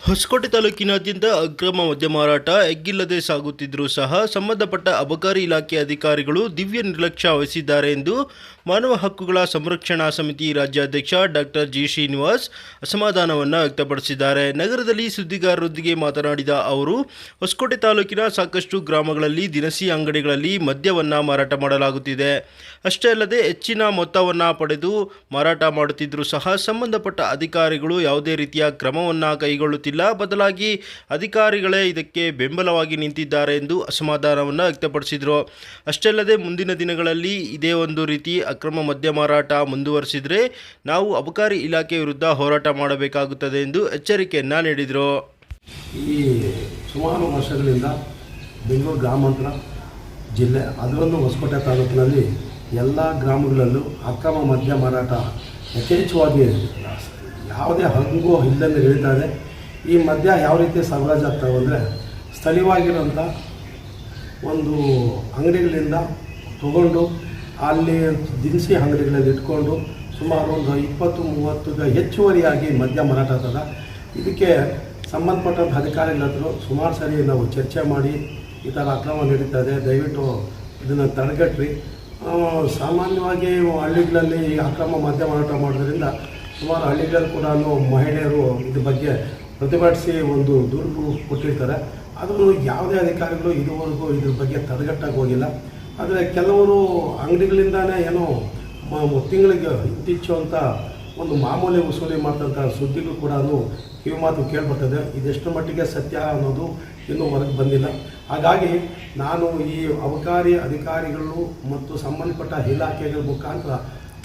ಹೊಸಕೋಟೆ ತಾಲೂಕಿನಾದ್ಯಂತ ಅಕ್ರಮ ಮದ್ಯ ಮಾರಾಟ ಎಗ್ಗಿಲ್ಲದೆ ಸಾಗುತ್ತಿದ್ದರೂ ಸಹ ಸಂಬಂಧಪಟ್ಟ ಅಬಕಾರಿ ಇಲಾಖೆ ಅಧಿಕಾರಿಗಳು ದಿವ್ಯ ನಿರ್ಲಕ್ಷ್ಯ ವಹಿಸಿದ್ದಾರೆ ಎಂದು ಮಾನವ ಹಕ್ಕುಗಳ ಸಂರಕ್ಷಣಾ ಸಮಿತಿ ರಾಜ್ಯಾಧ್ಯಕ್ಷ ಡಾಕ್ಟರ್ ಜಿ ಶ್ರೀನಿವಾಸ್ ಅಸಮಾಧಾನವನ್ನು ವ್ಯಕ್ತಪಡಿಸಿದ್ದಾರೆ. ನಗರದಲ್ಲಿ ಸುದ್ದಿಗಾರರೊಂದಿಗೆ ಮಾತನಾಡಿದ ಅವರು, ಹೊಸಕೋಟೆ ತಾಲೂಕಿನ ಸಾಕಷ್ಟು ಗ್ರಾಮಗಳಲ್ಲಿ ದಿನಸಿ ಅಂಗಡಿಗಳಲ್ಲಿ ಮದ್ಯವನ್ನು ಮಾರಾಟ ಮಾಡಲಾಗುತ್ತಿದೆ. ಅಷ್ಟೇ ಅಲ್ಲದೆ ಹೆಚ್ಚಿನ ಮೊತ್ತವನ್ನು ಪಡೆದು ಮಾರಾಟ ಮಾಡುತ್ತಿದ್ದರೂ ಸಹ ಸಂಬಂಧಪಟ್ಟ ಅಧಿಕಾರಿಗಳು ಯಾವುದೇ ರೀತಿಯ ಕ್ರಮವನ್ನು ಕೈಗೊಳ್ಳುತ್ತಿಲ್ಲ ಬದಲಾಗಿ ಅಧಿಕಾರಿಗಳೇ ಇದಕ್ಕೆ ಬೆಂಬಲವಾಗಿ ನಿಂತಿದ್ದಾರೆ ಎಂದು ಅಸಮಾಧಾನವನ್ನು ವ್ಯಕ್ತಪಡಿಸಿದರು. ಅಷ್ಟೇ ಅಲ್ಲದೆ ಮುಂದಿನ ದಿನಗಳಲ್ಲಿ ಇದೇ ಒಂದು ರೀತಿ ಅಕ್ರಮ ಮದ್ಯ ಮಾರಾಟ ಮುಂದುವರಿಸಿದರೆ ನಾವು ಅಬಕಾರಿ ಇಲಾಖೆ ವಿರುದ್ಧ ಹೋರಾಟ ಮಾಡಬೇಕಾಗುತ್ತದೆ ಎಂದು ಎಚ್ಚರಿಕೆಯನ್ನು ನೀಡಿದರು. ಈ ಸುಮಾರು ವರ್ಷಗಳಿಂದ ಬೆಂಗಳೂರು ಗ್ರಾಮಾಂತರ ಜಿಲ್ಲೆ, ಅದರಲ್ಲೂ ಹೊಸಕೋಟೆ ತಾಲೂಕಿನಲ್ಲಿ ಎಲ್ಲ ಗ್ರಾಮಗಳಲ್ಲೂ ಅಕ್ರಮ ಮದ್ಯ ಮಾರಾಟ ಯಥೇಚ್ಛವಾಗಿ ಯಾವುದೇ ಹಂಗು ಇಲ್ಲದೆ ನಡೀತಾ ಈ ಮದ್ಯ ಯಾವ ರೀತಿ ಸರಬರಾಜು ಆಗ್ತಾವೆ ಅಂದರೆ ಸ್ಥಳೀಯವಾಗಿರೋಂಥ ಒಂದು ಅಂಗಡಿಗಳಿಂದ ತಗೊಂಡು ಅಲ್ಲಿ ದಿನಸಿ ಅಂಗಡಿಗಳಲ್ಲಿ ಇಟ್ಕೊಂಡು ಸುಮಾರು ಒಂದು ಇಪ್ಪತ್ತು ಮೂವತ್ತು ಹೆಚ್ಚುವರಿಯಾಗಿ ಮದ್ಯ ಮಾರಾಟ ಆಗ್ತದೆ. ಇದಕ್ಕೆ ಸಂಬಂಧಪಟ್ಟಂಥ ಅಧಿಕಾರಿಗಳಾದರೂ ಸುಮಾರು ಸರಿ ನಾವು ಚರ್ಚೆ ಮಾಡಿ ಈ ಥರ ಅಕ್ರಮ ನಡೀತಾ ಇದೆ, ದಯವಿಟ್ಟು ಇದನ್ನು ತಡೆಗಟ್ಟ್ರಿ ಸಾಮಾನ್ಯವಾಗಿ ಹಳ್ಳಿಗಳಲ್ಲಿ ಅಕ್ರಮ ಮದ್ಯ ಮಾರಾಟ ಮಾಡೋದ್ರಿಂದ ಸುಮಾರು ಹಳ್ಳಿಗಳಲ್ಲಿ ಕೂಡ ಮಹಿಳೆಯರು ಇದ್ರ ಬಗ್ಗೆ ಪ್ರತಿಭಟಿಸಿ ಒಂದು ದೂರು ಕೊಟ್ಟಿರ್ತಾರೆ. ಆದರೂ ಯಾವುದೇ ಅಧಿಕಾರಿಗಳು ಇದುವರೆಗೂ ಇದ್ರ ಬಗ್ಗೆ ತಡೆಗಟ್ಟಕ್ಕೆ ಹೋಗಿಲ್ಲ. ಆದರೆ ಕೆಲವರು ಅಂಗಡಿಗಳಿಂದಾನೇ ಏನೋ ತಿಂಗಳಿಗೆ ಇತ್ತೀಚು ಅಂತ ಒಂದು ಮಾಮೂಲಿ ವಸೂಲಿ ಮಾಡ್ತಂಥ ಸುದ್ದಿಗೂ ಕೂಡ ಕಿವಿ ಮಾತು ಕೇಳ್ಬರ್ತದೆ ಇದೆಷ್ಟು ಮಟ್ಟಿಗೆ ಸತ್ಯ ಅನ್ನೋದು ಇನ್ನೂ ಹೊರಗೆ ಬಂದಿಲ್ಲ. ಹಾಗಾಗಿ ನಾನು ಈ ಅಬಕಾರಿ ಅಧಿಕಾರಿಗಳು ಮತ್ತು ಸಂಬಂಧಪಟ್ಟ ಇಲಾಖೆಗಳ ಮುಖಾಂತರ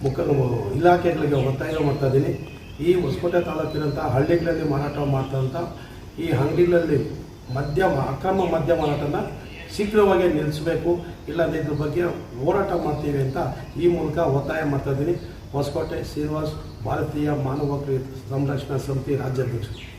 ಮುಖ, ಇಲಾಖೆಗಳಿಗೆ ಒತ್ತಾಯ ಮಾಡ್ತಾ ಇದ್ದೀನಿ. ಈ ಹೊಸಕೋಟೆ ತಾಲೂಕಿನಂಥ ಹಳ್ಳಿಗಳಲ್ಲಿ ಮಾರಾಟ ಮಾಡ್ತಂಥ ಈ ಅಂಗಡಿಗಳಲ್ಲಿ ಮದ್ಯ ಅಕ್ರಮ ಮದ್ಯ ಮಾರಾಟನ ಶೀಘ್ರವಾಗಿ ನಿಲ್ಲಿಸಬೇಕು. ಇಲ್ಲಾಂದರೆ ಇದ್ರ ಬಗ್ಗೆ ಹೋರಾಟ ಮಾಡ್ತೀವಿ ಅಂತ ಈ ಮೂಲಕ ಒತ್ತಾಯ ಮಾಡ್ತಾ ಇದ್ದೀನಿ. ಹೊಸಕೋಟೆ ಶ್ರೀನಿವಾಸ್ ಭಾರತೀಯ ಮಾನವ ಸಂರಕ್ಷಣಾ ಸಮಿತಿ ರಾಜ್ಯಾಧ್ಯಕ್ಷರು.